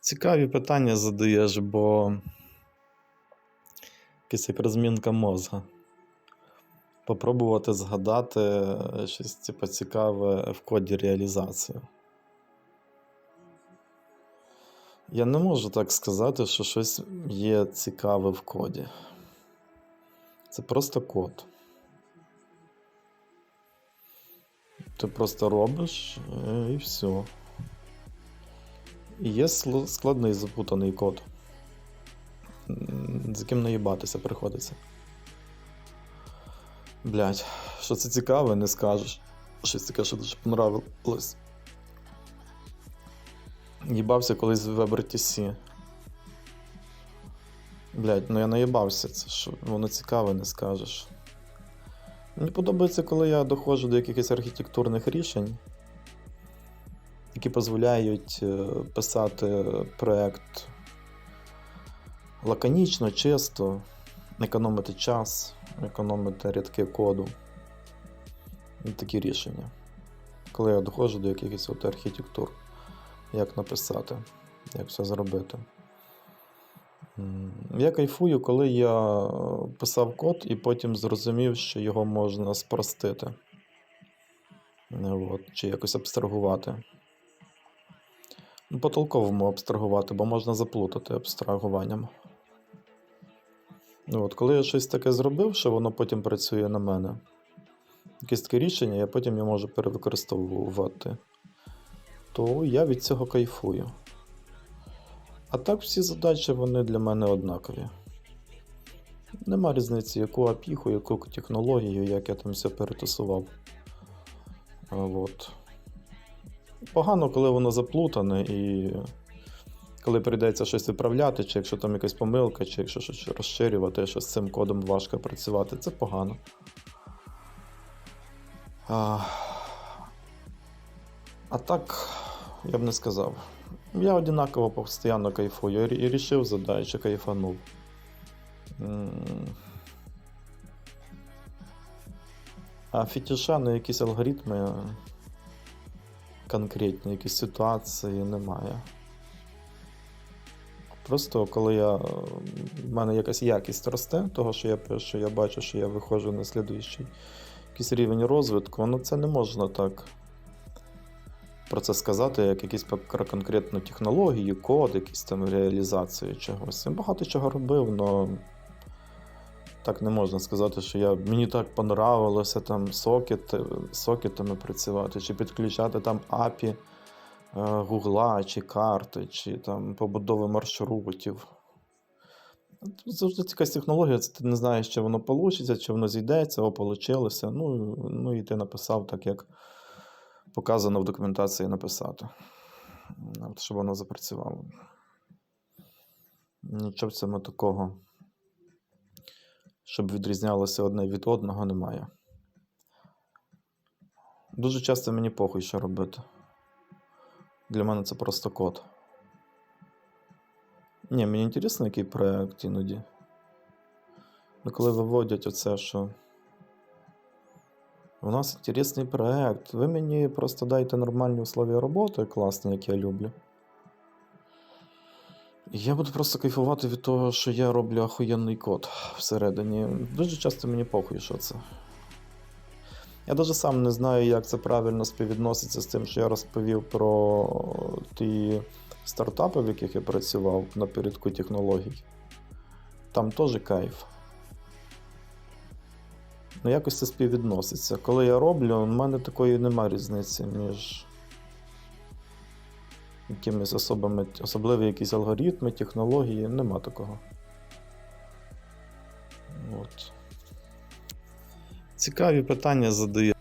Цікаві питання задаєш, бо якась як розмінка мозга. Попробувати згадати е, щось типу, цікаве в коді реалізації. Я не можу так сказати, що щось є цікаве в коді. Це просто код. Ти просто робиш е, і все. Є складний запутаний код, з яким наїбатися приходиться. Блять, що це цікаве, не скажеш. Щось таке, що дуже понравилось. Їбався колись в WebRTC. Блять, ну я наїбався, це що воно цікаве, не скажеш. Мені подобається, коли я доходжу до якихось архітектурних рішень, які дозволяють е, писати проект лаконічно, чисто, економити час, економити рядки коду. І такі рішення. Коли я доходжу до якихось от архітектур, як написати, як все зробити. Я кайфую, коли я писав код і потім зрозумів, що його можна спростити. От, чи якось абстрагувати. Ну, по-толковому абстрагувати, бо можна заплутати абстрагуванням. Ну, От, коли я щось таке зробив, що воно потім працює на мене. Якесь таке рішення, я потім його можу перевикористовувати. То я від цього кайфую. А так всі задачі вони для мене однакові. Нема різниці, яку апіху, яку технологію, як я там все перетасував. От. Погано, коли воно заплутане і коли прийдеться щось виправляти, чи якщо там якась помилка, чи якщо щось розширювати, що з цим кодом важко працювати, це погано. А, а так, я б не сказав. Я одинаково постійно кайфую. І рішив задачу, кайфанув. А фітіша на якісь алгоритми конкретні, якісь ситуації немає. Просто коли я, в мене якась якість росте, того, що я пишу, я бачу, що я виходжу на слідуючий якийсь рівень розвитку, ну це не можна так про це сказати, як якісь про конкретну технологію, код, якісь там реалізацію чогось. Я багато чого робив, але так не можна сказати, що я, мені так понравилося там сокет, сокетами працювати, чи підключати там API е, Гугла, чи карти, чи там побудови маршрутів. Завжди якась технологія, це ти не знаєш, чи воно вийде, чи воно зійдеться, о, вийшло. Ну, ну і ти написав так, як показано в документації написати. От, щоб воно запрацювало. Нічого в цьому такого, щоб відрізнялося одне від одного, немає. Дуже часто мені похуй, що робити. Для мене це просто код. Ні, мені інтересно, який проект іноді. Ну, коли виводять оце, що. У нас інтересний проект. Ви мені просто дайте нормальні условия роботи, класні, як я люблю. Я буду просто кайфувати від того, що я роблю охуєнний код всередині. Дуже часто мені похуй, що це. Я навіть сам не знаю, як це правильно співвідноситься з тим, що я розповів про ті стартапи, в яких я працював напередку технологій. Там теж кайф. Ну, якось це співвідноситься. Коли я роблю, в мене такої немає різниці між якимись особами, особливі якісь алгоритми, технології, нема такого. От. Цікаві питання задає.